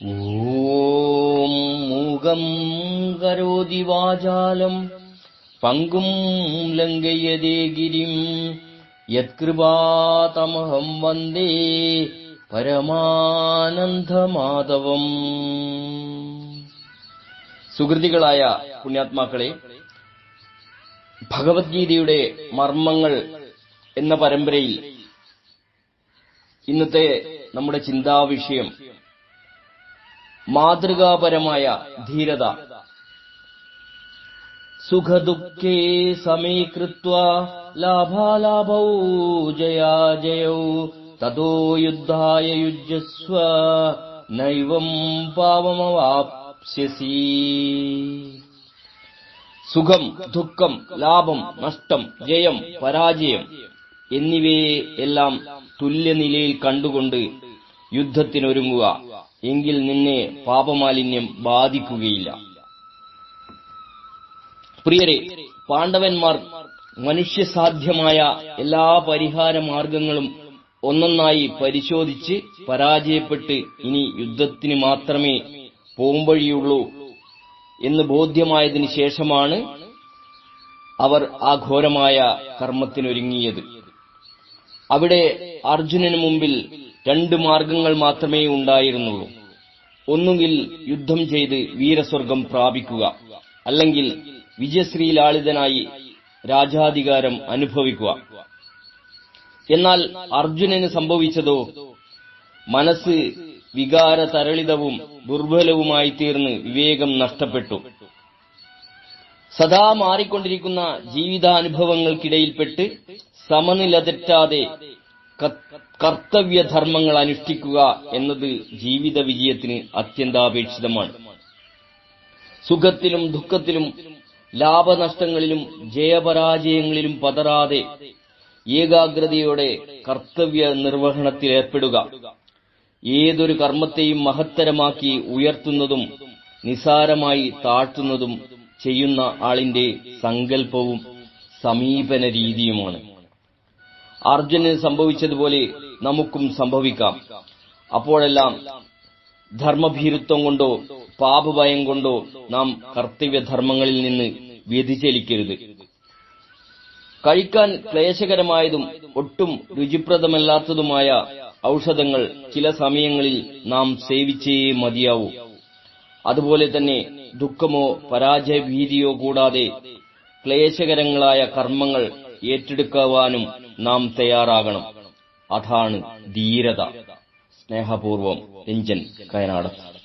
ഓം മൂകം കരോതി വാചാലം പങ്കും ലങ്കയതേ ഗിരിം യത്കൃപാതമഹം വന്ദേ പരമാനന്ദമാധവം. സുഹൃതികളായ പുണ്യാത്മാക്കളെ ഭഗവത്ഗീതയുടെ മർമ്മങ്ങൾ എന്ന പരമ്പരയിൽ ഇന്നത്തെ നമ്മുടെ ചിന്താവിഷയം മാതൃകാപരമായ ധീരത. സുഖദുഃഖേ സമീകൃത്വ ലാഭാലാഭൗ ജയാജയൗ തതോ യുദ്ധായ യുജസ്വ നൈവം പാവമവാപ്സ്യസി. സുഖം ദുഃഖം ലാഭം നഷ്ടം ജയം പരാജയം എന്നിവയെ എല്ലാം തുല്യനിലയിൽ കണ്ടുകൊണ്ട് യുദ്ധത്തിനൊരുങ്ങുക. എങ്കിൽ നിന്നെ പാപമാലിന്യം ബാധിക്കുകയില്ല. പ്രിയരെ പാണ്ഡവന്മാർ മനുഷ്യസാധ്യമായ എല്ലാ പരിഹാര മാർഗങ്ങളും ഒന്നൊന്നായി പരിശോധിച്ച് പരാജയപ്പെട്ട് ഇനി യുദ്ധത്തിന് മാത്രമേ പോംവഴിയുള്ളൂ എന്ന് ബോധ്യമായതിനു ശേഷമാണ് അവർ ആ ഘോരമായ കർമ്മത്തിനൊരുങ്ങിയത്. അവിടെ അർജുനന് മുമ്പിൽ രണ്ട് മാർഗങ്ങൾ മാത്രമേ ഉണ്ടായിരുന്നുള്ളൂ. ഒന്നുകിൽ യുദ്ധം ചെയ്ത് വീരസ്വർഗം പ്രാപിക്കുക അല്ലെങ്കിൽ വിജയശ്രീലാളിതനായി രാജാധികാരം അനുഭവിക്കുക. എന്നാൽ അർജുനന് സംഭവിച്ചതോ? മനസ്സ് വികാരതരളിതവും ദുർബലവുമായി തീർന്ന് വിവേകം നഷ്ടപ്പെട്ടു. സദാ മാറിക്കൊണ്ടിരിക്കുന്ന ജീവിതാനുഭവങ്ങൾക്കിടയിൽപ്പെട്ട് സമനില തെറ്റാതെ കർത്തവ്യധർമ്മങ്ങൾ അനുഷ്ഠിക്കുക എന്നത് ജീവിത വിജയത്തിന് അത്യന്താപേക്ഷിതമാണ്. സുഖത്തിലും ദുഃഖത്തിലും ലാഭനഷ്ടങ്ങളിലും ജയപരാജയങ്ങളിലും പതറാതെ ഏകാഗ്രതയോടെ കർത്തവ്യ നിർവഹണത്തിൽ ഏർപ്പെടുക. ഏതൊരു കർമ്മത്തെയും മഹത്തരമാക്കി ഉയർത്തുന്നതും നിസാരമായി താഴ്ത്തുന്നതും ചെയ്യുന്ന ആളിന്റെ സങ്കല്പവും സമീപന രീതിയുമാണ് അർജുനന് സംഭവിച്ചതുപോലെ നമുക്കും സംഭവിക്കാം. അപ്പോഴെല്ലാം ധർമ്മഭീരുത്വം കൊണ്ടോ പാപഭയം കൊണ്ടോ നാം കർത്തവ്യധർമ്മങ്ങളിൽ നിന്ന് വ്യതിചലിക്കരുത്. കഴിക്കാൻ ക്ലേശകരമായതും ഒട്ടും രുചിപ്രദമല്ലാത്തതുമായ ഔഷധങ്ങൾ ചില സമയങ്ങളിൽ നാം സേവിച്ചേ മതിയാവൂ. അതുപോലെ തന്നെ ദുഃഖമോ പരാജയഭീതിയോ കൂടാതെ ക്ലേശകരങ്ങളായ കർമ്മങ്ങൾ ഏറ്റെടുക്കുവാനും നാം തയ്യാറാകണം. അതാണ് ധീരത സ്നേഹപൂർവം രഞ്ജൻ കയനാടത്ത്